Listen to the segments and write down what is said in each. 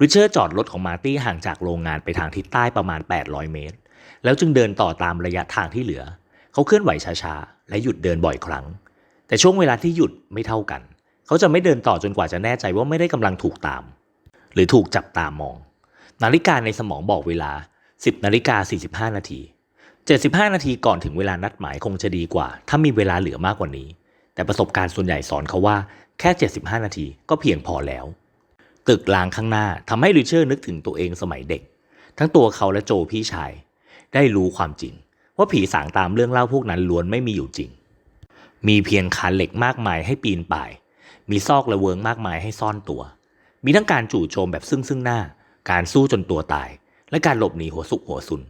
ริชเชอร์จอดรถของมาร์ตี้ห่างจากโรงงานไปทางทิศใต้ประมาณ 800 เมตร แล้วจึงเดินต่อตามระยะทางที่เหลือ เขาเคลื่อนไหวช้าๆ และหยุดเดินบ่อยครั้ง แต่ช่วงเวลาที่หยุดไม่เท่ากัน เขาจะไม่เดินต่อจนกว่าจะแน่ใจว่าไม่ได้กำลังถูกตาม หรือถูกจับตามอง นาฬิกาในสมองบอกเวลา 10นาฬิกา45 นาที 75 นาทีก่อนถึงเวลานัดหมายคงจะดีกว่า ถ้ามีเวลาเหลือมากกว่านี้ แต่ประสบการณ์ส่วนใหญ่สอนเขาว่าแค่ 75 นาทีก็เพียงพอแล้ว ตึกรางข้างหน้าทำให้ริเชอร์นึกถึงตัวเองสมัยเด็ก ทั้งตัวเขาและโจพี่ชาย ได้รู้ความจริง ว่าผีสางตามเรื่องเล่าพวกนั้นล้วนไม่มีอยู่จริง มีเพียงคานเหล็กมากมายให้ปีนป่าย มีซอกระเวิงมากมายให้ซ่อนตัว มีทั้งการจู่โจมแบบซึ่งซึ่งหน้า การสู้จนตัวตาย และการหลบหนีหัวสุกหัวซุน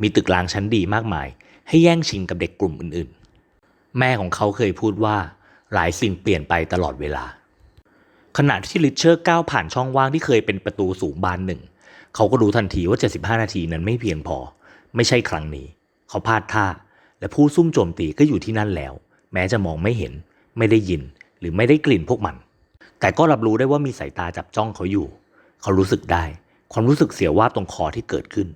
มีตึกรางชั้นดีมากมาย ให้แย่งชิงกับเด็กกลุ่มอื่นๆ แม่ของเขาเคยพูดว่าหลายสิ่งเปลี่ยนไปตลอดเวลา ขณะที่ริชเชอร์ก้าวผ่านช่องว่างที่เคยเป็นประตูสูงบานหนึ่ง เขาก็รู้ทันทีว่า 75 นาทีนั้นไม่เพียงพอ ไม่ใช่ครั้งนี้ เขาพลาดท่า และผู้ซุ่มโจมตีก็อยู่ที่นั่นแล้ว แม้จะมองไม่เห็น ไม่ได้ยิน หรือไม่ได้กลิ่นพวกมัน แต่ก็รับรู้ได้ว่ามีสายตาจับจ้องเขาอยู่ เขารู้สึกได้ ความรู้สึกเสียวว่าบตรงคอที่เกิดขึ้น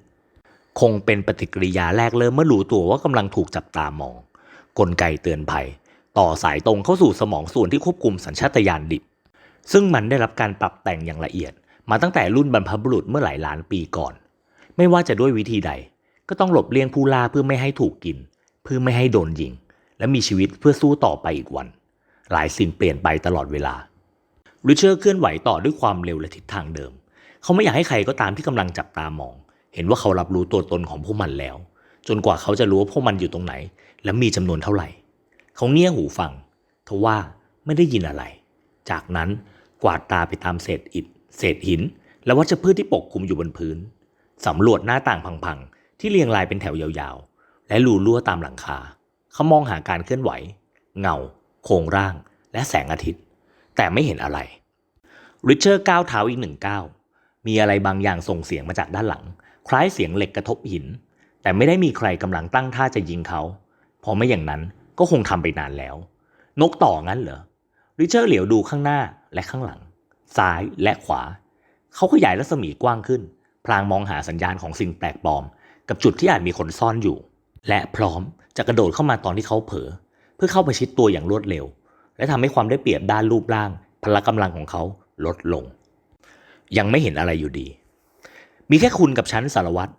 คงเป็นปฏิกิริยาแรกเริ่มเมื่อรู้ตัวว่ากำลังถูกจับตามอง กลไกเตือนภัย ต่อสายตรงเข้าสู่สมองส่วนที่ควบคุมสัญชาตญาณดิบ ซึ่งมันได้รับการปรับแต่งอย่างละเอียด มาตั้งแต่รุ่นบรรพบุรุษเมื่อหลายล้านปีก่อน ไม่ว่าจะด้วยวิธีใด ก็ต้องหลบเลี่ยงผู้ล่าเพื่อไม่ให้ถูกกิน เพื่อไม่ให้โดนยิง และมีชีวิตเพื่อสู้ต่อไปอีกวัน หลายสิ่งเปลี่ยนไปตลอดเวลาริเชอร์เคลื่อนไหวต่อด้วยความเร็วและทิศทางเดิม เขาไม่อยากให้ใครก็ตามที่กำลังจับตามอง เห็นว่าเขารับรู้ตัวตนของพวกมันแล้ว จนกว่าเขาจะรู้ว่าพวกมันอยู่ตรงไหน และมีจำนวนเท่าไหร่ เขาเงี่ยหูฟังทว่าไม่ได้ยินอะไร จากนั้น วาดตาไปตามเศษอิฐ เศษหิน และวัชพืชที่ปกคลุมอยู่บนพื้น สำรวจหน้าต่างพังๆ ที่เรียงรายเป็นแถวยาวๆ และรูรั่วตามหลังคา เขามองหาการเคลื่อนไหว เงา โครงร่าง และแสงอาทิตย์ แต่ไม่เห็นอะไร ริชเชอร์ก้าวเท้าอีกหนึ่งก้าว มีอะไรบางอย่างส่งเสียงมาจากด้านหลัง คล้ายเสียงเหล็กกระทบหิน แต่ไม่ได้มีใครกำลังตั้งท่าจะยิงเขาเพราะไม่อย่างนั้นก็คงทำไปนานแล้ว นกต่องั้นเหรอริชเชอร์เหลียวดูข้างหน้า และข้างหลัง ซ้ายและขวา เขาขยายรัศมีกว้างขึ้น พลางมองหาสัญญาณของสิ่งแปลกปลอม กับจุดที่อาจมีคนซ่อนอยู่ และพร้อมจะกระโดดเข้ามาตอนที่เขาเผลอเพื่อเข้าไปชิดตัวอย่างรวดเร็ว และทำให้ความได้เปรียบด้านรูปร่าง พละกำลังของเขาลดลง ยังไม่เห็นอะไรอยู่ดี มีแค่คุณกับฉันสารวัตร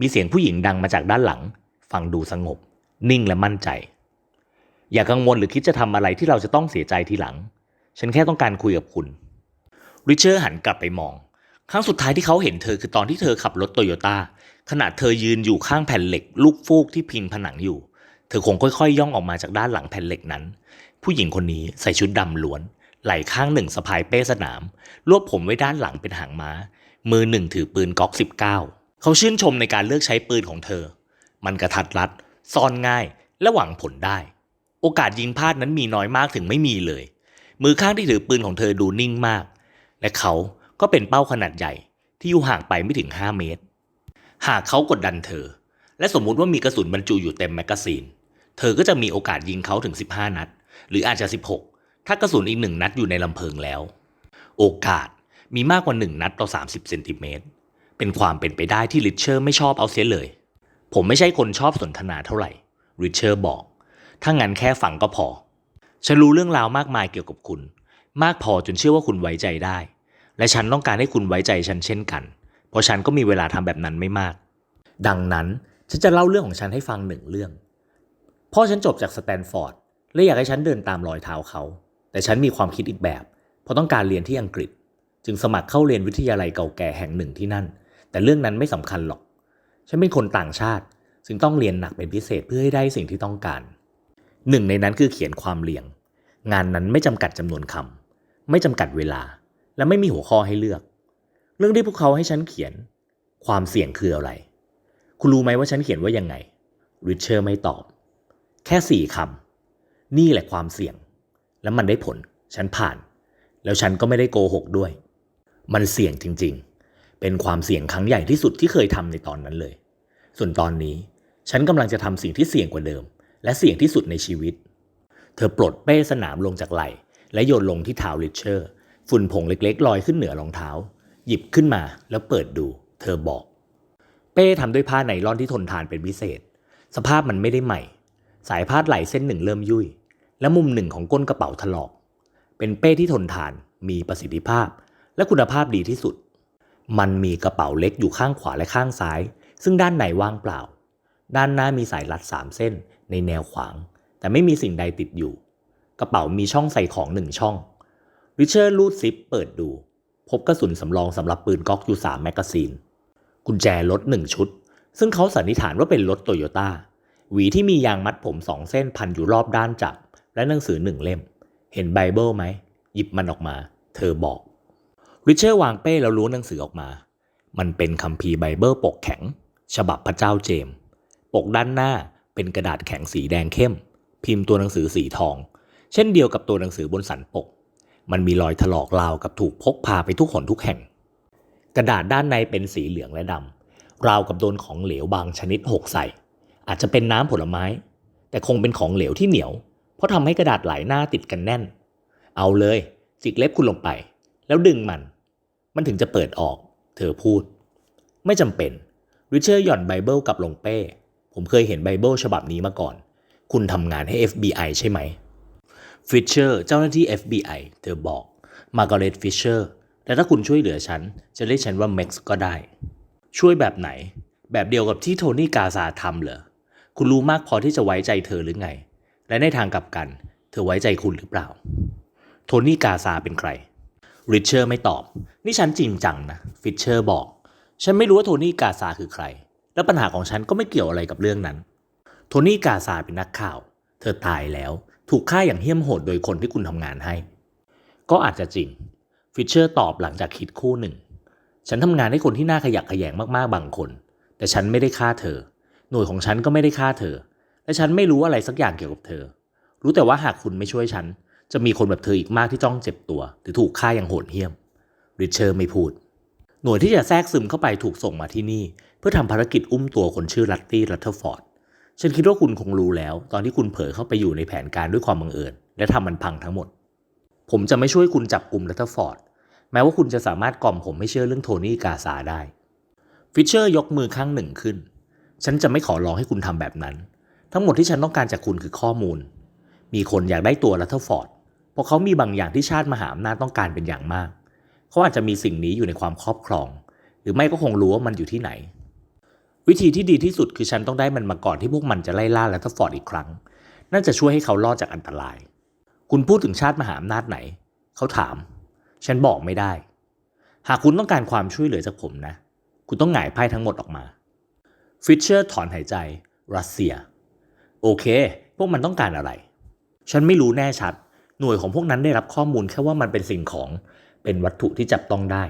มีเสียงผู้หญิงดังมาจากด้านหลัง ฟังดูสงบ นิ่งและมั่นใจ อย่ากังวลหรือคิดจะทำอะไรที่เราจะต้องเสียใจทีหลัง ฉันแค่ต้องการคุยกับคุณ ริชเชอร์หันกลับไปมอง ครั้งสุดท้ายที่เขาเห็นเธอคือตอนที่เธอขับรถโตโยต้าขณะเธอยืนอยู่ข้างแผ่นเหล็ก ลูกฟูกที่พิงผนังอยู่ เธอคงค่อยๆ ย่องออกมาจากด้านหลังแผ่นเหล็กนั้น ผู้หญิงคนนี้ใส่ชุดดำล้วน ไหล่ข้างหนึ่งสะพายเป้สนาม รวบผมไว้ด้านหลังเป็นหางม้า มือหนึ่งถือปืนก๊อก 19 เขาชื่นชมในการเลือกใช้ปืนของเธอ มันกระทัดรัด ซ่อนง่ายและหวังผลได้ โอกาสยิงพลาดนั้นมีน้อยมากถึงไม่มีเลย มือข้างที่ถือปืนของเธอดูนิ่งมาก และเขาก็เป็นเป้าขนาดใหญ่ที่อยู่ห่างไปไม่ถึง 5 เมตร หากเขากดดันเธอ และสมมุติว่ามีกระสุนบรรจุอยู่เต็มแมกกาซีน เธอก็จะมีโอกาสยิงเขาถึง 15 นัด หรืออาจจะ 16 ถ้ากระสุนอีกหนึ่งนัดอยู่ในลำเพลิงแล้ว โอกาสมีมากกว่า 1 นัดต่อ 30 เซนติเมตร เป็นความเป็นไปได้ที่ริชเชอร์ไม่ชอบเอาเสียเลย ผมไม่ใช่คนชอบสนทนาเท่าไหร่ริชเชอร์บอก ถ้างั้นแค่ฟังก็พอ ฉันรู้เรื่องราวมากมายเกี่ยวกับคุณ มากพอจนเชื่อว่าคุณไว้ใจได้ และฉันต้องการให้คุณไว้ใจฉันเช่นกัน เพราะฉันก็มีเวลาทำแบบนั้นไม่มาก ดังนั้นฉันจะเล่าเรื่องของฉันให้ฟังหนึ่งเรื่อง พ่อฉันจบจากสแตนฟอร์ดและอยากให้ฉันเดินตามรอยเท้าเขา แต่ฉันมีความคิดอีกแบบ เพราะต้องการเรียนที่อังกฤษ จึงสมัครเข้าเรียนวิทยาลัยเก่าแก่แห่งหนึ่งที่นั่น แต่เรื่องนั้นไม่สำคัญหรอก ฉันเป็นคนต่างชาติจึงต้องเรียนหนักเป็นพิเศษเพื่อให้ได้สิ่งที่ต้องการ หนึ่งในนั้นคือเขียนความเรียง งานนั้นไม่จำกัดจำนวนคำไม่จำกัดเวลา และไม่มีหัวข้อให้เลือก เรื่องที่พวกเขาให้ฉันเขียน ความเสี่ยงคืออะไร คุณรู้ไหมว่าฉันเขียนว่ายังไงริชเชอร์ไม่ตอบ แค่สี่คำนี่แหละความเสี่ยง และมันได้ผล ฉันผ่าน แล้วฉันก็ไม่ได้โกหกด้วย มันเสี่ยงจริง ๆ เป็นความเสี่ยงครั้งใหญ่ที่สุดที่เคยทำในตอนนั้นเลย ส่วนตอนนี้ ฉันกำลังจะทำสิ่งที่เสี่ยงกว่าเดิม และเสี่ยงที่สุดในชีวิต เธอปลดเป้สนามลงจากไหล่ และโยนลงที่เท้าริเชอร์ ฝุ่นผงเล็กๆ ลอยขึ้นเหนือรองเท้า หยิบขึ้นมาแล้วเปิดดู เธอบอก เป้ทำด้วยผ้าไนลอนที่ทนทานเป็นพิเศษ สภาพมันไม่ได้ใหม่ สายพาดไหลเส้นหนึ่งเริ่มยุ่ย และมุมหนึ่งของก้นกระเป๋าถลอก เป็นเป้ที่ทนทานมีประสิทธิภาพ และคุณภาพดีที่สุด มันมีกระเป๋าเล็กอยู่ข้างขวาและข้างซ้าย ซึ่งด้านในว่างเปล่า ด้านหน้ามีสายรัดสามเส้น ในแนวขวาง แต่ไม่มีสิ่งใดติดอยู่ กระเป๋ามีช่องใส่ของหนึ่งช่องริเชอร์ลูดซิปเปิดดู พบกระสุนสำรองสำหรับปืนก๊อกอยู่สามแมกกาซีน กุญแจรถหนึ่งชุด ซึ่งเขาสันนิษฐานว่าเป็นรถโตโยต้าหวีที่มียางมัดผมสองเส้นพันอยู่รอบด้านจับ และหนังสือหนึ่งเล่ม เห็นไบเบิลไหม หยิบมันออกมา เธอบอกริเชอร์วางเป้แล้วล้วงหนังสือออกมา มันเป็นคัมภีร์ไบเบิลปกแข็ง ฉบับพระเจ้าเจมส์ปกด้านหน้า เป็นกระดาษแข็งสีแดงเข้ม พิมพ์ตัวหนังสือสีทอง เช่นเดียวกับตัวหนังสือบนสันปก มันมีรอยถลอกราวกับถูกพกพาไปทุกหนทุกแห่ง กระดาษด้านในเป็นสีเหลืองและดำราวกับโดนของเหลวบางชนิดหกใส่ อาจจะเป็นน้ำผลไม้ แต่คงเป็นของเหลวที่เหนียว เพราะทำให้กระดาษหลายหน้าติดกันแน่น เอาเลยจิกเล็บคุณลงไป แล้วดึงมัน มันถึงจะเปิดออก เธอพูด ไม่จำเป็นริเชอร์หย่อนไบเบิลกับลงเป้ ผมเคยเห็นไบเบิลฉบับนี้มาก่อน คุณทำงานให้ FBI ใช่ไหมฟิชเชอร์เจ้าหน้าที่ FBI เธอบอกมาร์กาเร็ตฟิชเชอร์แต่ถ้าคุณช่วยเหลือฉัน จะเรียกฉันว่าเม็กซ์ก็ได้ ช่วยแบบไหน แบบเดียวกับที่โทนี่กาซาทำเหรอ คุณรู้มากพอที่จะไว้ใจเธอหรือไง และในทางกลับกัน เธอไว้ใจคุณหรือเปล่า โทนี่กาซาเป็นใคร ริชเชอร์ไม่ตอบ นี่ฉันจริงจังนะ ฟิชเชอร์บอก ฉันไม่รู้ว่าโทนี่กาซาคือใคร และปัญหาของฉันก็ไม่เกี่ยวอะไรกับเรื่องนั้น โทนี่กาซาเป็นนักข่าว เธอตายแล้วถูกฆ่าอย่างเหี้ยมโหดโดยคนที่คุณทำงานให้ ก็อาจจะจริง ฟิชเชอร์ตอบหลังจากคิดคู่หนึ่ง ฉันทำงานให้คนที่น่าขยักขยงมากๆบางคน แต่ฉันไม่ได้ฆ่าเธอ หน่วยของฉันก็ไม่ได้ฆ่าเธอ และฉันไม่รู้อะไรสักอย่างเกี่ยวกับเธอ รู้แต่ว่าหากคุณไม่ช่วยฉัน จะมีคนแบบเธออีกมากที่จ้องเจ็บตัว หรือถูกฆ่าอย่างโหดเหี้ยม ริชเชอร์ไม่พูด หน่วยที่จะแทรกซึมเข้าไปถูกส่งมาที่นี่ พื่อทำภารกิจอุ้มตัวคนชื่อลัตตี้รัตเทอร์ฟอร์ด ฉันคิดว่าคุณคงรู้แล้ว ตอนที่คุณเผลอเข้าไปอยู่ในแผนการด้วยความบังเอิญ และทำมันพังทั้งหมด ผมจะไม่ช่วยคุณจับกลุ่มรัตเทอร์ฟอร์ด แม้ว่าคุณจะสามารถกล่อมผมให้เชื่อเรื่องโทนี่กาซาได้ ฟิชเชอร์ยกมือข้างหนึ่งขึ้น ฉันจะไม่ขอร้องให้คุณทำแบบนั้น ทั้งหมดที่ฉันต้องการจากคุณคือข้อมูล มีคนอยากได้ตัวรัตเทอร์ฟอร์ด เพราะเขามีบางอย่างที่ชาติมหาอำนาจต้องการเป็นอย่างมาก เขาอาจจะมีสิ่งนี้อยู่ในความครอบครอง หรือไม่ก็คงรู้ว่ามันอยู่ที่ไหน วิธีที่ดีที่สุดคือฉันต้องได้มันมาก่อนที่พวกมันจะไล่ล่ารัตเทอร์ฟอร์ดอีกครั้ง น่าจะช่วยให้เขารอดจากอันตราย คุณพูดถึงชาติมหาอำนาจไหน เขาถาม ฉันบอกไม่ได้ หากคุณต้องการความช่วยเหลือจากผมนะ คุณต้องหงายไพ่ทั้งหมดออกมา ฟิชเชอร์ถอนหายใจ รัสเซีย โอเค พวกมันต้องการอะไร ฉันไม่รู้แน่ชัด หน่วยของพวกนั้นได้รับข้อมูลแค่ว่ามันเป็นสิ่งของ เป็นวัตถุที่จับต้องได้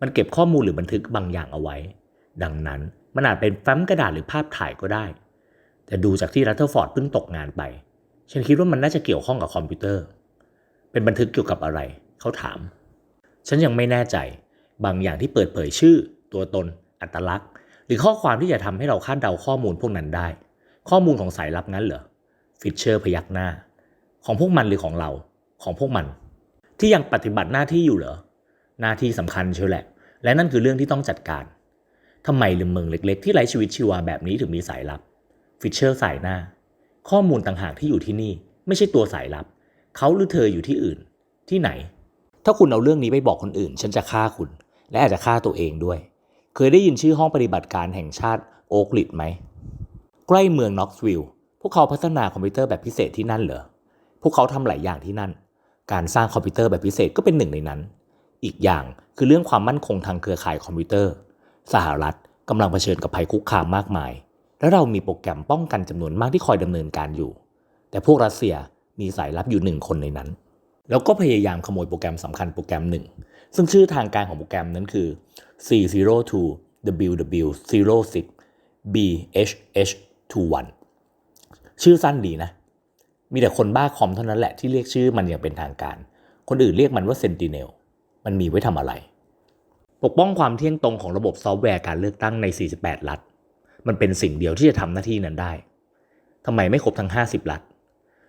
มันเก็บข้อมูลหรือบันทึกบางอย่างเอาไว้ ดังนั้น มันอาจเป็นแฟ้มกระดาษหรือภาพถ่ายก็ได้ แต่ดูจากที่รัตเทอร์ฟอร์ดเพิ่งตกงานไป ฉันคิดว่ามันน่าจะเกี่ยวข้องกับคอมพิวเตอร์ เป็นบันทึกเกี่ยวกับอะไร เขาถาม ฉันยังไม่แน่ใจ บางอย่างที่เปิดเผยชื่อ ตัวตน อัตลักษณ์ หรือข้อความที่จะทำให้เราคาดเดาข้อมูลพวกนั้นได้ ข้อมูลของสายลับงั้นเหรอ ฟิชเชอร์พยักหน้า ของพวกมันหรือของเรา ของพวกมัน ที่ยังปฏิบัติหน้าที่อยู่เหรอ หน้าที่สำคัญเชียวแหละ และนั่นคือเรื่องที่ต้องจัดการ ทำไมลืมเมืองเล็กๆ ที่ไร้ชีวิตชีวาแบบนี้ถึงมีสายลับ ฟิชเชอร์สายหน้า ข้อมูลต่างหากที่อยู่ที่นี่ ไม่ใช่ตัวสายลับ เขาหรือเธออยู่ที่อื่น ที่ไหน ถ้าคุณเอาเรื่องนี้ไปบอกคนอื่น ฉันจะฆ่าคุณ และอาจจะฆ่าตัวเองด้วย เคยได้ยินชื่อห้องปฏิบัติการแห่งชาติโอ๊กลิดไหม ใกล้เมืองน็อกซ์วิลล์พวกเขาพัฒนาคอมพิวเตอร์แบบพิเศษที่นั่นเหรอ พวกเขาทำหลายอย่างที่นั่น การสร้างคอมพิวเตอร์แบบพิเศษก็เป็นหนึ่งในนั้น อีกอย่างคือเรื่องความมั่นคงทางเครือข่ายคอมพิวเตอร์ สหรัฐกำลังเผชิญกับภัยคุกคามมากมาย และเรามีโปรแกรมป้องกันจำนวนมากที่คอยดำเนินการอยู่ แต่พวกรัสเซียมีสายลับอยู่หนึ่งคนในนั้น แล้วก็พยายามขโมยโปรแกรมสำคัญโปรแกรมหนึ่ง ซึ่งชื่อทางการของโปรแกรมนั้นคือ 402WW06 BHH21 ชื่อสั้นดีนะ มีแต่คนบ้าคอมเท่านั้นแหละที่เรียกชื่อมันอย่างเป็นทางการ คนอื่นเรียกมันว่า Sentinel มันมีไว้ทำอะไร ปกป้องความเที่ยงตรงของระบบซอฟต์แวร์การเลือกตั้งใน 48 รัฐ มันเป็นสิ่งเดียวที่จะทำหน้าที่นั้นได้ทำไมไม่ครบทั้ง 50 รัฐ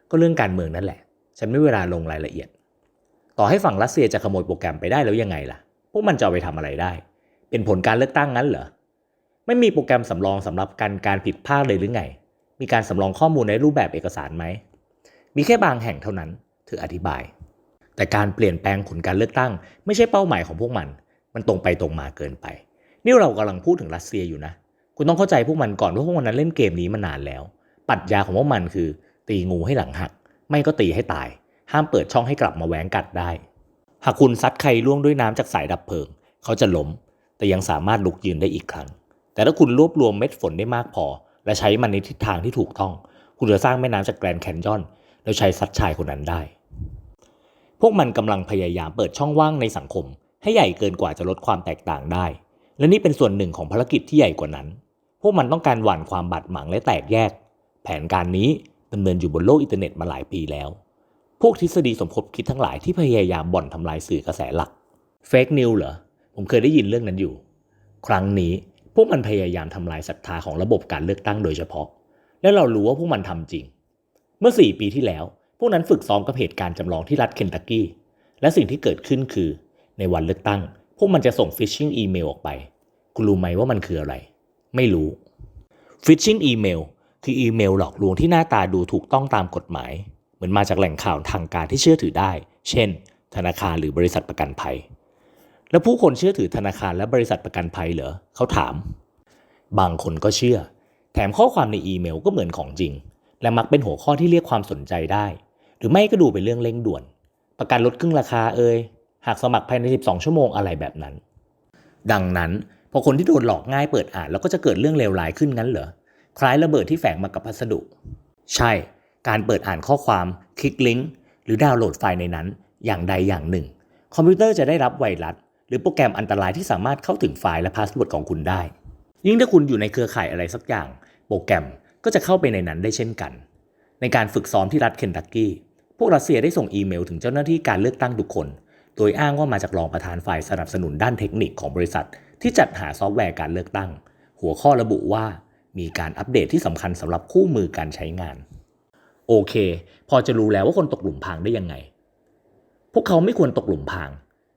ก็เรื่องการเมืองนั่นแหละ ฉันไม่เวลาลงรายละเอียด ต่อให้ฝั่งรัสเซียจะขโมยโปรแกรมไปได้แล้วยังไงล่ะ พวกมันจะเอาไปทำอะไรได้ เป็นผลการเลือกตั้งงั้นเหรอ ไม่มีโปรแกรมสำรองสำหรับการการผิดพลาดเลยหรือไง มีการสำรองข้อมูลในรูปแบบเอกสารไหม มีแค่บางแห่งเท่านั้น เธออธิบาย แต่การเปลี่ยนแปลงผลการเลือกตั้ง ไม่ใช่เป้าหมายของพวกมัน มันตรงไปตรงมาเกินไป นี่เรากำลังพูดถึงรัสเซียอยู่นะ คุณต้องเข้าใจพวกมันก่อนว่าพวกมันนั้นเล่นเกมนี้มานานแล้วปรัชญาของพวกมันคือ ตีงูให้หลังหัก ไม่ก็ตีให้ตาย ห้ามเปิดช่องให้กลับมาแหวงกัดได้ หากคุณซัดใครล่วงด้วยน้ำจากสายดับเพลิง เขาจะล้ม แต่ยังสามารถลุกยืนได้อีกครั้ง แต่ถ้าคุณรวบรวมเม็ดฝนได้มากพอ และใช้มันในทิศทางที่ถูกต้อง คุณจะสร้างแม่น้ำจากแกรนด์แคนยอนแล้วใช้ซัดชายคนนั้นได้ พวกมันกำลังพยายามเปิดช่องว่างในสังคม ให้ใหญ่เกินกว่าจะลดความแตกต่างได้ และนี่เป็นส่วนหนึ่งของภารกิจที่ใหญ่กว่านั้น พวกมันต้องการหว่านความบาดหมางและแตกแยก แผนการนี้ดำเนินอยู่บนโลกอินเทอร์เน็ตมาหลายปีแล้ว พวกทฤษฎีสมคบคิดทั้งหลายที่พยายามบ่อนทำลายสื่อกระแสหลักเฟกนิวเหรอ ผมเคยได้ยินเรื่องนั้นอยู่ ครั้งนี้พวกมันพยายามทำลายศรัทธาของระบบการเลือกตั้งโดยเฉพาะ และเรารู้ว่าพวกมันทำจริง เมื่อ 4 ปีที่แล้ว พวกนั้นฝึกซ้อมกับเหตุการณ์จำลองที่รัฐเคนตักกี้ และสิ่งที่เกิดขึ้นคือ ในวันเลือกตั้ง พวกมันจะส่งฟิชชิงอีเมลออกไป คุณรู้ไหมว่ามันคืออะไร ไม่รู้ฟิชชิงอีเมลคืออีเมลหลอกลวงที่หน้าตาดูถูกต้องตามกฎหมาย เหมือนมาจากแหล่งข่าวทางการที่เชื่อถือได้ เช่น ธนาคารหรือบริษัทประกันภัย แล้วผู้คนเชื่อถือธนาคารและบริษัทประกันภัยเหรอเขาถาม บางคนก็เชื่อ แถมข้อความในอีเมลก็เหมือนของจริง และมักเป็นหัวข้อที่เรียกความสนใจได้ หรือไม่ก็ดูเป็นเรื่องเร่งด่วน ประกันลดครึ่งราคาเอ่ย หากสมัครภายใน 12 ชั่วโมงอะไรแบบนั้น ดังนั้นพอคนที่โดนหลอกง่ายเปิดอ่านแล้วก็จะเกิดเรื่องเลวร้ายขึ้นงั้นเหรอ คล้ายระเบิดที่แฝงมากับพัสดุ ใช่ การเปิดอ่านข้อความคลิกลิงก์หรือดาวน์โหลดไฟล์ในนั้น อย่างใดอย่างหนึ่ง คอมพิวเตอร์จะได้รับไวรัส หรือโปรแกรมอันตรายที่สามารถเข้าถึงไฟล์และพาสเวิร์ดของคุณได้ ยิ่งถ้าคุณอยู่ในเครือข่ายอะไรสักอย่าง โปรแกรมก็จะเข้าไปในนั้นได้เช่นกัน ในการฝึกซ้อมที่รัฐเคนตักกี้พวกรัสเซียได้ส่งอีเมลถึงเจ้าหน้าที่การเลือกตั้งทุกคน โดยอ้างว่ามาจากรองประธานฝ่ายสนับสนุนด้านเทคนิคของบริษัท ที่จัดหาซอฟต์แวร์การเลือกตั้ง หัวข้อระบุว่า มีการอัปเดตที่สำคัญสำหรับคู่มือการใช้งาน โอเค พอจะรู้แล้วว่าคนตกหลุมพรางได้ยังไง พวกเขาไม่ควรตกหลุมพราง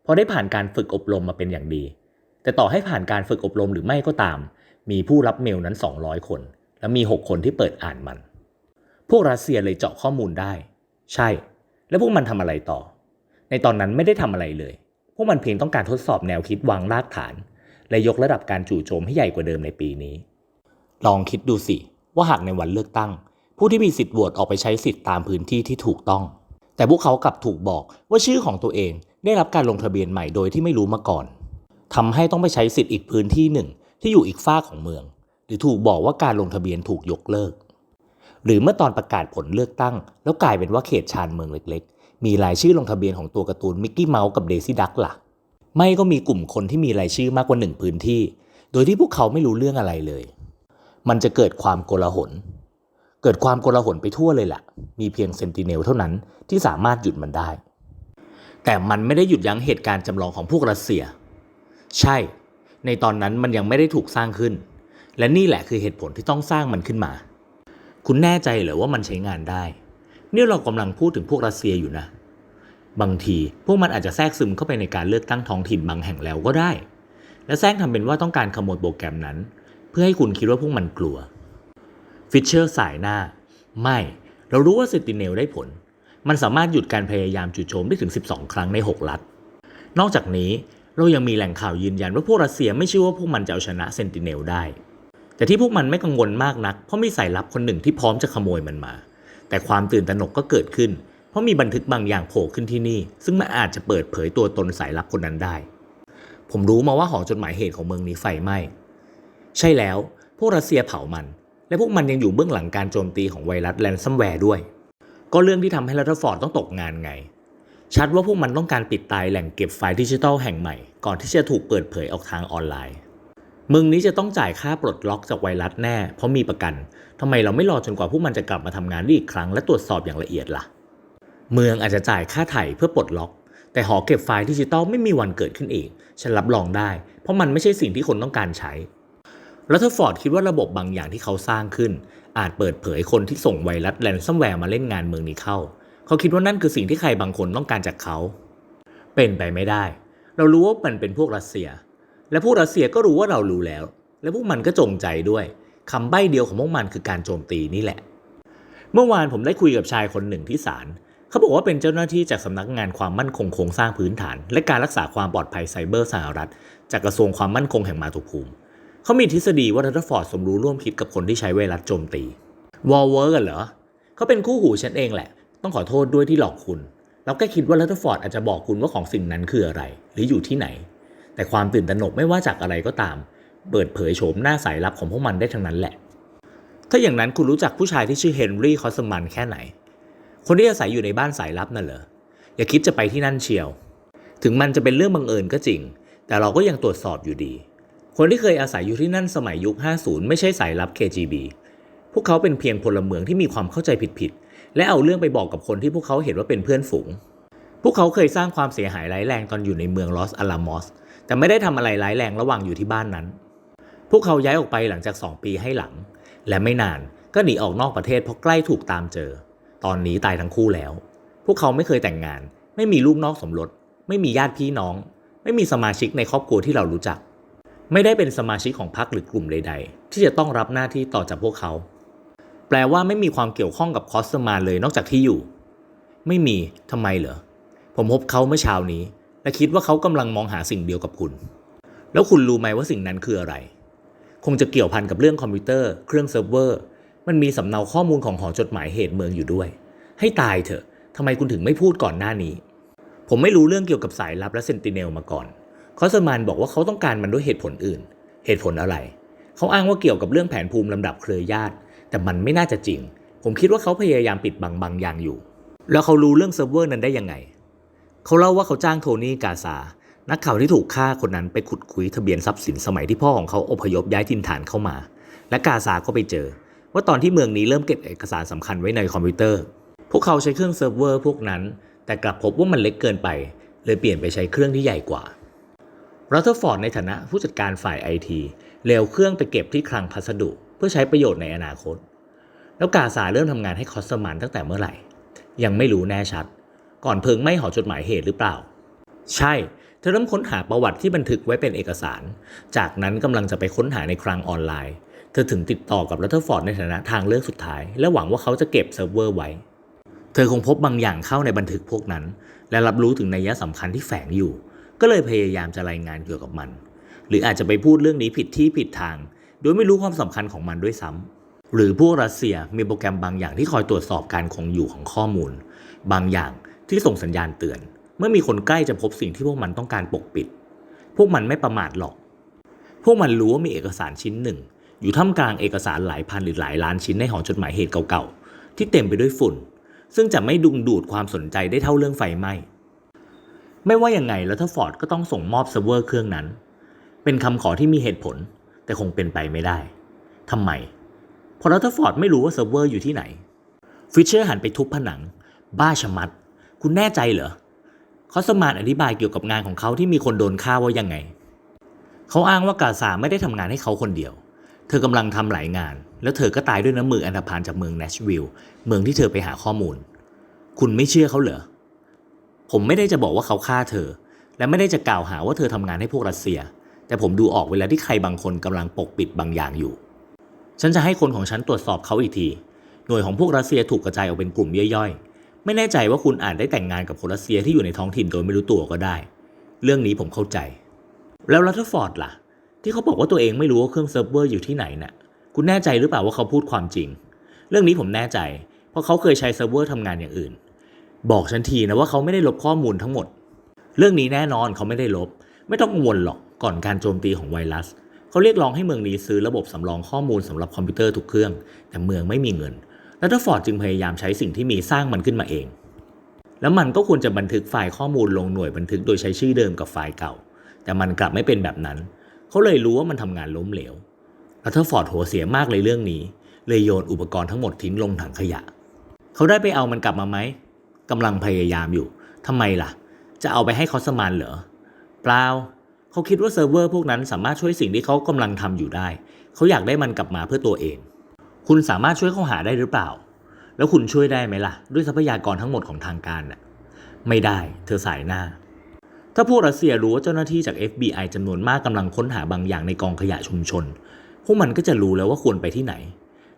เพราะได้ผ่านการฝึกอบรมมาเป็นอย่างดี แต่ต่อให้ผ่านการฝึกอบรมหรือไม่ก็ตาม มีผู้รับเมลนั้น 200 คน และมี 6 คนที่เปิดอ่านมัน พวกรัสเซียเลยเจาะข้อมูลได้ ใช่ แล้วพวกมันทำอะไรต่อ ในตอนนั้นไม่ได้ทำอะไรเลย พวกมันเพียงต้องการทดสอบแนวคิดวางรากฐาน และยกระดับการจู่โจมให้ใหญ่กว่าเดิมในปีนี้ ลองคิดดูสิ ว่าหากในวันเลือกตั้ง ผู้ที่มีสิทธิ์โหวตออกไปใช้สิทธิ์ตามพื้นที่ที่ถูกต้อง แต่พวกเขากลับถูกบอกว่าชื่อของตัวเองได้รับการลงทะเบียนใหม่โดยที่ไม่รู้มาก่อนทำให้ต้องไปใช้สิทธิ์อีกพื้นที่หนึ่ง ที่อยู่อีกฝ้าของเมือง หรือถูกบอกว่าการลงทะเบียนถูกยกเลิก หรือเมื่อตอนประกาศผลเลือกตั้ง แล้วกลายเป็นว่าเขตชานเมืองเล็ก มีรายชื่อลงทะเบียนของตัวการ์ตูนมิกกี้เมาส์กับเดซี่ดักล่ะ ไม่ก็มีกลุ่มคนที่มีรายชื่อมากกว่าหนึ่งพื้นที่ โดยที่พวกเขาไม่รู้เรื่องอะไรเลย มันจะเกิดความโกลาหล เกิดความโกลาหลไปทั่วเลยแหละมีเพียงเซนติเนลเท่านั้นที่สามารถหยุดมันได้ แต่มันไม่ได้หยุดยั้งเหตุการณ์จำลองของพวกรัสเซีย ใช่ ในตอนนั้นมันยังไม่ได้ถูกสร้างขึ้น และนี่แหละคือเหตุผลที่ต้องสร้างมันขึ้นมา คุณแน่ใจเหรอว่ามันใช้งานได้ นี่เรากำลังพูดถึงพวกรัสเซียอยู่นะ บางทีพวกมันอาจจะแทรกซึมเข้าไปในการเลือกตั้งท้องถิ่นบางแห่งแล้วก็ได้ และแทรกทำเป็นว่าต้องการขโมยโปรแกรมนั้น เพื่อให้คุณคิดว่าพวกมันกลัว ฟิชเชอร์สายหน้า ไม่ เรารู้ว่าเซนติเนลได้ผล มันสามารถหยุดการพยายามจู่โจมได้ถึง 12 ครั้งใน6รัฐ นอกจากนี้เรายังมีแหล่งข่าวยืนยันว่าพวกรัสเซียไม่เชื่อว่าพวกมันจะเอาชนะเซนติเนลได้ แต่ที่พวกมันไม่กังวลมากนัก เพราะมีสายลับคนหนึ่งที่พร้อมจะขโมยมันมา แต่ความตื่นตระหนกก็เกิดขึ้น เพราะมีบันทึกบางอย่างโผล่ขึ้นที่นี่ ซึ่งมันอาจจะเปิดเผยตัวตนสายลับคนนั้นได้ ผมรู้มาว่าหอจดหมายเหตุของเมืองนี้ไฟไหม้ใช่แล้ว พวกรัสเซียเผามัน และพวกมันยังอยู่เบื้องหลังการโจมตีของไวรัสแลนซัมแวร์ด้วย ก็เรื่องที่ทำให้รัตฟอร์ดต้องตกงานไง ชัดว่าพวกมันต้องการปิดตายแหล่งเก็บไฟล์ดิจิทัลแห่งใหม่ ก่อนที่จะถูกเปิดเผยออกทางออนไลน์ มืองนี้จะต้องจ่ายค่าปลดล็อกจากไวรัสแน่ เพราะมีประกันทำไมเราไม่รอจนกว่าพวกมันจะกลับมาทำงานได้อีกครั้งและตรวจสอบอย่างละเอียดล่ะ เมืองอาจจะจ่ายค่าไถ่เพื่อปลดล็อก แต่หอเก็บไฟล์ดิจิทัลไม่มีวันเกิดขึ้นเองฉันรับรองได้ เพราะมันไม่ใช่สิ่งที่คนต้องการใช้รัตฟอร์ดคิดว่าระบบบางอย่างที่เขาสร้างขึ้น อาจเปิดเผยคนที่ส่งไวรัสแลนซัมแวร์มาเล่นงานเมืองนี้เข้า เขาคิดว่านั่นคือสิ่งที่ใครบางคนต้องการจากเขา เป็นไปไม่ได้ เรารู้ว่ามันเป็นพวกรัสเซีย และพวกรัสเซียก็รู้ว่าเรารู้แล้ว และพวกมันก็จงใจด้วยคำใบ้เดียวของพวกมันคือการโจมตีนี่แหละ เมื่อวานผมได้คุยกับชายคนหนึ่งที่ศาลเขาบอกว่าเป็นเจ้าหน้าที่จากสำนักงานความมั่นคงโครงสร้างพื้นฐาน และการรักษาความปลอดภัยไซเบอร์สหรัฐ จากกระทรวงความมั่นคงแห่งมาตุภูมิเขามีทฤษฎีว่ารัตเทอร์ฟอร์ดสมรู้ร่วมคิดกับคนที่ใช้ไวรัสโจมตีวอลเวอร์กันเหรอเขาเป็นคู่หูฉันเองแหละ ต้องขอโทษด้วยที่หลอกคุณเราแค่คิดว่ารัตเทอร์ฟอร์ดอาจจะบอกคุณว่าของสิ่งนั้นคืออะไร หรืออยู่ที่ไหน แต่ความตื่นตระหนกไม่ว่าจากอะไรก็ตาม เปิดเผยโฉมหน้าสายลับของพวกมันได้ทั้งนั้นแหละ ถ้าอย่างนั้นคุณรู้จักผู้ชายที่ชื่อเฮนรี่คอสมันแค่ไหน คนที่อาศัยอยู่ในบ้านสายลับนั่นเหรอ อย่าคิดจะไปที่นั่นเชียว ถึงมันจะเป็นเรื่องบังเอิญก็จริง แต่เราก็ยังตรวจสอบอยู่ดี คนที่เคยอาศัยอยู่ที่นั่นสมัยยุค 50 ไม่ใช่สายลับ KGB พวกเขาเป็นเพียงพลเมืองที่มีความเข้าใจผิดๆ และเอาเรื่องไปบอกกับคนที่พวกเขาเห็นว่าเป็นเพื่อนฝูง พวกเขาเคยสร้างความเสียหายร้ายแรงตอนอยู่ในเมืองลอสอาลามอส แต่ไม่ได้ทำอะไรร้ายแรงระหว่างอยู่ที่บ้านนั้น พวกเขาย้ายออกไปหลังจาก 2 ปีให้หลัง และไม่นานก็หนีออกนอกประเทศเพราะใกล้ถูกตามเจอ ตอนนี้ตายทั้งคู่แล้ว พวกเขาไม่เคยแต่งงาน ไม่มีลูกนอกสมรส ไม่มีญาติพี่น้อง ไม่มีสมาชิกในครอบครัวที่เรารู้จัก ไม่ได้เป็นสมาชิกของพรรคหรือกลุ่มใด ๆ ที่จะต้องรับหน้าที่ต่อจากพวกเขา แปลว่าไม่มีความเกี่ยวข้องกับคอสมานเลยนอกจากที่อยู่ ไม่มีทำไมเหรอผมพบเขาเมื่อเช้านี้ และคิดว่าเขากำลังมองหาสิ่งเดียวกับคุณ แล้วคุณรู้ไหมว่าสิ่งนั้นคืออะไร คงจะเกี่ยวพันกับเรื่องคอมพิวเตอร์ เครื่องเซิร์ฟเวอร์ มันมีสำเนาข้อมูลของหอจดหมายเหตุเมืองอยู่ด้วย ให้ตายเถอะทำไมคุณถึงไม่พูดก่อนหน้านี้ ผมไม่รู้เรื่องเกี่ยวกับสายลับและเซนติเนลมาก่อนคอสมานบอกว่าเขาต้องการมันด้วยเหตุผลอื่น เหตุผลอะไร เขาอ้างว่าเกี่ยวกับเรื่องแผนภูมิลำดับเครือญาติ แต่มันไม่น่าจะจริง ผมคิดว่าเขาพยายามปิดบังบางอย่างอยู่ แล้วเขารู้เรื่องเซิร์ฟเวอร์นั้นได้ยังไง เขาเล่าว่าเขาจ้างโทนี่กาซานักข่าวที่ถูกฆ่าคนนั้นไปขุดคุยทะเบียนทรัพย์สินสมัยที่พ่อของเขาอพยพย้ายถิ่นฐานเข้ามา และกาซาก็ไปเจอ ว่าตอนที่เมืองนี้เริ่มเก็บเอกสารสำคัญไว้ในคอมพิวเตอร์ พวกเขาใช้เครื่องเซิร์ฟเวอร์พวกนั้น แต่กลับพบว่ามันเล็กเกินไป เลยเปลี่ยนไปใช้เครื่องที่ใหญ่กว่ารัตเทอร์ฟอร์ดในฐานะผู้จัดการฝ่ายไอทีเลวเครื่องไปเก็บที่คลังพัสดุ เพื่อใช้ประโยชน์ในอนาคต แล้วกาซาเริ่มทำงานให้คอสมานตั้งแต่เมื่อไหร่ ยังไม่รู้แน่ชัด ก่อนเพลิงไหม้หอจดหมายเหตุหรือเปล่า ใช่ เธอเริ่มค้นหาประวัติที่บันทึกไว้เป็นเอกสาร จากนั้นกำลังจะไปค้นหาในคลังออนไลน์ เธอถึงติดต่อกับรัตเทอร์ฟอร์ดในฐานะทางเลือกสุดท้าย และหวังว่าเขาจะเก็บเซิร์ฟเวอร์ไว้ เธอคงพบบางอย่างเข้าในบันทึกพวกนั้น และรับรู้ถึงนัยสำคัญที่แฝงอยู่ ก็เลยพยายามจะรายงานเกี่ยวกับมัน หรืออาจจะไปพูดเรื่องนี้ผิดที่ผิดทาง โดยไม่รู้ความสำคัญของมันด้วยซ้ำหรือพวกรัสเซียมีโปรแกรมบางอย่างที่คอยตรวจสอบการคงอยู่ของข้อมูล บางอย่าง ที่ส่งสัญญาณเตือน เมื่อมีคนใกล้จะพบสิ่งที่พวกมันต้องการปกปิด พวกมันไม่ประมาทหรอก พวกมันรู้ว่ามีเอกสารชิ้นหนึ่ง อยู่ท่ามกลางเอกสารหลายพันหรือหลายล้านชิ้นในหอจดหมายเหตุเก่าๆ ที่เต็มไปด้วยฝุ่น ซึ่งจะไม่ดึงดูดความสนใจได้เท่าเรื่องไฟไหม้ไม่ว่ายังไงแล้วถ้าฟอร์ดก็ต้องส่งมอบเซิร์ฟเวอร์เครื่องนั้น เป็นคำขอที่มีเหตุผล แต่คงเป็นไปไม่ได้ทำไมเพราะรัตเทอร์ฟอร์ดไม่รู้ว่าเซิร์ฟเวอร์อยู่ที่ไหน ฟิชเชอร์หันไปทุบผนัง บ้าชะมัด คุณแน่ใจเหรอคอสมานอธิบายเกี่ยวกับงานของเขาที่มีคนโดนฆ่าว่ายังไง เขาอ้างว่ากาซาไม่ได้ทำงานให้เขาคนเดียว เธอกำลังทำหลายงาน แล้วเธอก็ตายด้วยน้ำมืออันธพาลจากเมืองแนชวิลล์เมืองที่เธอไปหาข้อมูล คุณไม่เชื่อเขาเหรอ ผมไม่ได้จะบอกว่าเขาฆ่าเธอ และไม่ได้จะกล่าวหาว่าเธอทำงานให้พวกรัสเซีย แต่ผมดูออกเวลาที่ใครบางคนกำลังปกปิดบางอย่างอยู่ ฉันจะให้คนของฉันตรวจสอบเขาอีกที หน่วยของพวกรัสเซียถูกกระจายออกเป็นกลุ่มย่อยๆ ไม่แน่ใจว่าคุณอาจได้แต่งงานกับคนรัสเซียที่อยู่ในท้องถิ่นโดยไม่รู้ตัวก็ได้ เรื่องนี้ผมเข้าใจ แล้วรัตเทอร์ฟอร์ดล่ะ ที่เขาบอกว่าตัวเองไม่รู้ว่าเครื่องเซิร์ฟเวอร์อยู่ที่ไหนน่ะ คุณแน่ใจหรือเปล่าว่าเขาพูดความจริง เรื่องนี้ผมแน่ใจ เพราะเขาเคยใช้เซิร์ฟเวอร์ทำงานอย่างอื่น บอกฉันทีนะว่าเขาไม่ได้ลบข้อมูลทั้งหมด เรื่องนี้แน่นอนเขาไม่ได้ลบ ไม่ต้องกังวลหรอกก่อนการโจมตีของไวรัส เขาเรียกร้องให้เมืองนี้ซื้อระบบสำรองข้อมูลสำหรับคอมพิวเตอร์ทุกเครื่อง แต่เมืองไม่มีเงิน รัตเทอร์ฟอร์ดจึงพยายามใช้สิ่งที่มีสร้างมันขึ้นมาเอง แล้วมันก็ควรจะบันทึกไฟล์ข้อมูลลงหน่วยบันทึกโดยใช้ชื่อเดิมกับไฟล์เก่า แต่มันกลับไม่เป็นแบบนั้น เขาเลยรู้ว่ามันทำงานล้มเหลวรัตเทอร์ฟอร์ดหัวเสียมากเลยเรื่องนี้ เลยโยนอุปกรณ์ทั้งหมดทิ้งลงถังขยะ เขาได้ไปเอามันกลับมาไหมกำลังพยายามอยู่ทำไมล่ะ จะเอาไปให้คอสมานเหรอ เปล่า เขาคิดว่าเซิร์ฟเวอร์พวกนั้นสามารถช่วยสิ่งที่เขากำลังทำอยู่ได้ เขาอยากได้มันกลับมาเพื่อตัวเอง คุณสามารถช่วยเขาหาได้หรือเปล่า แล้วคุณช่วยได้ไหมล่ะ ด้วยทรัพยากรทั้งหมดของทางการน่ะไม่ได้เธอสายหน้า ถ้าพวกรัสเซียรู้ว่าเจ้าหน้าที่จาก FBI จำนวนมากกำลังค้นหาบางอย่างในกองขยะชุมชน พวกมันก็จะรู้แล้วว่าควรไปที่ไหน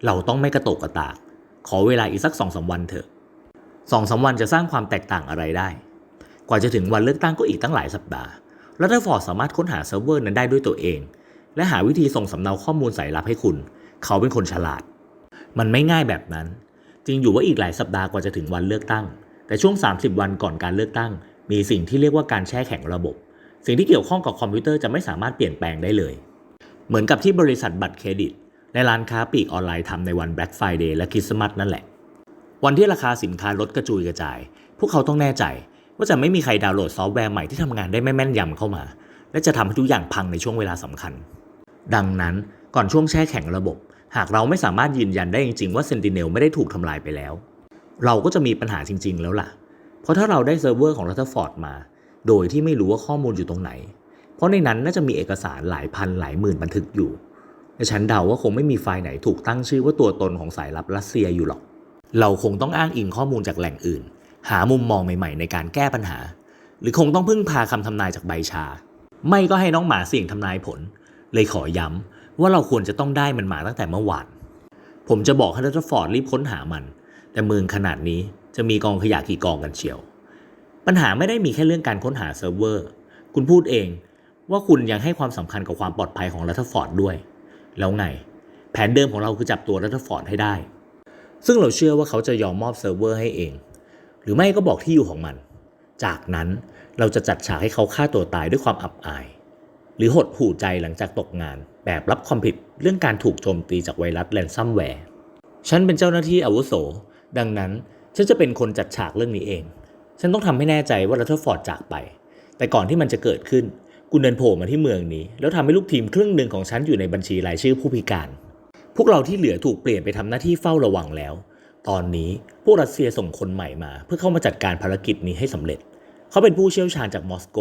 เราต้องไม่กระตกกระตาก ขอเวลาอีกสักสองสาวันเถอะสองสาวันจะสร้างความแตกต่างอะไรได้ กว่าจะถึงวันเลือกตั้งก็อีกตั้งหลายสัปดาห์รัตเทอร์ฟอร์ดสามารถค้นหาเซิร์ฟเวอร์นั้นได้ด้วยตัวเอง และหาวิธีส่งสำเนาข้อมูลสายลับให้คุณ เขาเป็นคนฉลาด มันไม่ง่ายแบบนั้น จริงอยู่ว่าอีกหลายสัปดาห์กว่าจะถึงวันเลือกตั้ง แต่ช่วง 30 วันก่อนการเลือกตั้ง มีสิ่งที่เรียกว่าการแช่แข็งระบบ สิ่งที่เกี่ยวข้องกับคอมพิวเตอร์จะไม่สามารถเปลี่ยนแปลงได้เลย เหมือนกับที่บริษัทบัตรเครดิตและร้านค้าปลีกออนไลน์ทำในวัน Black Friday และคริสต์มาสนั่นแหละ วันที่ราคาสินค้าลดกระจุยกระจาย พวกเขาต้องแน่ใจว่าจะไม่มีใครดาวน์โหลดซอฟต์แวร์ใหม่ที่ทำงานได้ไม่แม่นยำเข้ามา และจะทำให้ทุกอย่างพังในช่วงเวลาสำคัญ ดังนั้นก่อนช่วงแช่แข็งระบบ หากเราไม่สามารถยืนยันได้จริงๆว่า Sentinel ไม่ได้ถูกทำลายไปแล้ว เราก็จะมีปัญหาจริง ๆ แล้วล่ะ เพราะถ้าเราได้เซิร์ฟเวอร์ของ Rutherford มา โดยที่ไม่รู้ว่าข้อมูลอยู่ตรงไหน เพราะในนั้นน่าจะมีเอกสารหลายพันหลายหมื่นบันทึกอยู่และฉันเดาว่าคงไม่มีไฟล์ไหนถูกตั้งชื่อว่าตัวตนของสายลับรัสเซียอยู่หรอก เราคงต้องอ้างอิงข้อมูลจากแหล่งอื่น หามุมมองใหม่ๆ ในการแก้ปัญหา หรือคงต้องพึ่งพาคำทำนายจากใบชา ไม่ก็ให้น้องหมาเสี่ยงทำนายผล เลยขอย้ำ ว่าเราควรจะต้องได้มันมาตั้งแต่เมื่อวาน ผมจะบอกให้รัตฟอร์ดรีบค้นหามัน แต่เมืองขนาดนี้จะมีกองขยะกี่กองกันเชียว ปัญหาไม่ได้มีแค่เรื่องการค้นหาเซิร์ฟเวอร์ คุณพูดเองว่าคุณยังให้ความสำคัญกับความปลอดภัยของรัตฟอร์ดด้วย แล้วไง แผนเดิมของเราคือจับตัวรัตฟอร์ดให้ได้ ซึ่งเราเชื่อว่าเขาจะยอมมอบเซิร์ฟเวอร์ให้เอง หรือไม่ก็บอกที่อยู่ของมัน จากนั้นเราจะจัดฉากให้เขาฆ่าตัวตายด้วยความอับอาย หรือหดหู่ใจหลังจากตกงาน แบบรับความผิดเรื่องการถูกโจมตีจากไวรัสแรนซัมแวร์ ฉันเป็นเจ้าหน้าที่อาวุโส ดังนั้นฉันจะเป็นคนจัดฉากเรื่องนี้เอง ฉันต้องทำให้แน่ใจว่ารัตเทอร์ฟอร์ดจากไป แต่ก่อนที่มันจะเกิดขึ้นคุณเดินโผล่มาที่เมืองนี้ แล้วทำให้ลูกทีมครึ่งหนึ่งของฉันอยู่ในบัญชีรายชื่อผู้พิการ พวกเราที่เหลือถูกเปลี่ยนไปทำหน้าที่เฝ้าระวังแล้ว ตอนนี้พวกรัสเซียส่งคนใหม่มา เพื่อเข้ามาจัดการภารกิจนี้ให้สำเร็จ เขาเป็นผู้เชี่ยวชาญจากมอสโก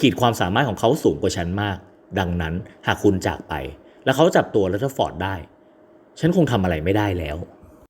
ขีดความสามารถของเขาสูงกว่าฉันมาก ดังนั้นหากคุณจากไป แล้วเขาจับตัวรัตเทอร์ฟอร์ดได้ ฉันคงทำอะไรไม่ได้แล้ว